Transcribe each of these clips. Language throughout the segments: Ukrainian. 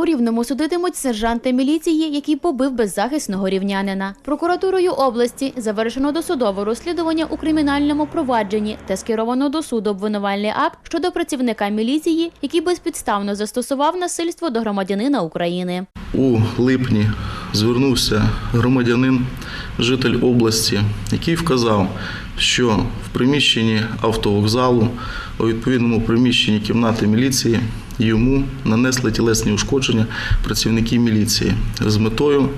У Рівному судитимуть сержанта міліції, який побив беззахисного рівнянина. Прокуратурою області завершено досудове розслідування у кримінальному провадженні та скеровано до суду обвинувальний акт щодо працівника міліції, який безпідставно застосував насильство до громадянина України. У липні звернувся громадянин, житель області, який вказав, що в приміщенні автовокзалу, у відповідному приміщенні кімнати міліції йому нанесли тілесні ушкодження працівники міліції з метою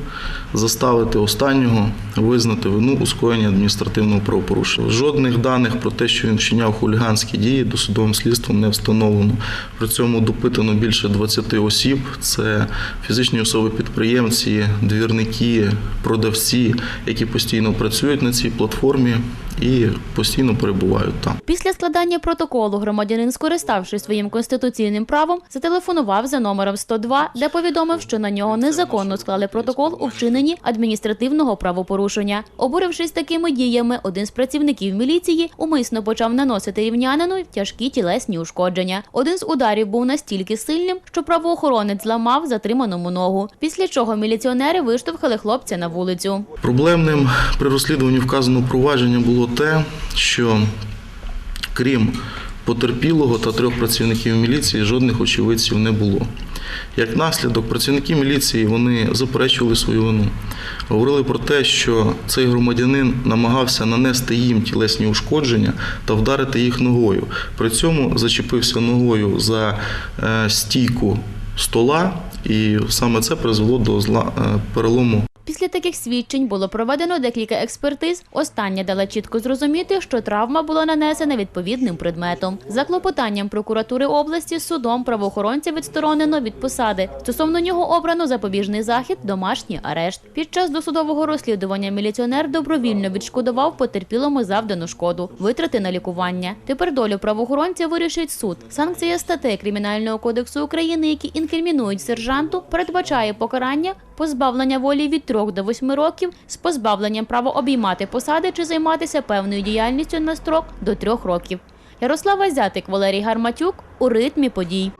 заставити останнього визнати вину у скоєнні адміністративного правопорушення. Жодних даних про те, що він вчиняв хуліганські дії, досудовим слідством не встановлено. При цьому допитано більше 20 осіб. Це фізичні особи-підприємці, двірники, продавці, які постійно працюють на цій платформі і постійно перебувають там. Після складання протоколу громадянин, скориставшись своїм конституційним правом, зателефонував за номером 102, де повідомив, що на нього незаконно склали протокол у вчиненні адміністративного правопорушення. Обурившись такими діями, один з працівників міліції умисно почав наносити рівнянину тяжкі тілесні ушкодження. Один з ударів був настільки сильним, що правоохоронець зламав затриманому ногу. Після чого міліціонери виштовхали хлопця на вулицю. Проблемним при розслідуванні вказаного провадження було те, що крім потерпілого та трьох працівників міліції, жодних очевидців не було. Як наслідок, працівники міліції вони заперечували свою вину. Говорили про те, що цей громадянин намагався нанести їм тілесні ушкодження та вдарити їх ногою. При цьому зачепився ногою за е, стійку стола, і саме це призвело до е, перелому Після таких свідчень було проведено декілька експертиз. Остання дала чітко зрозуміти, що травма була нанесена відповідним предметом. За клопотанням прокуратури області судом правоохоронця відсторонено від посади. Стосовно нього обрано запобіжний захід, домашній арешт. Під час досудового розслідування міліціонер добровільно відшкодував потерпілому завдану шкоду, витрати на лікування. Тепер долю правоохоронця вирішить суд. Санкція статей Кримінального кодексу України, які інкримінують сержанту, передбачає покарання позбавлення волі від 3 до 8 років з позбавленням права обіймати посади чи займатися певною діяльністю на строк до 3 років. Ярослава Зятик, Валерій Гарматюк у ритмі подій.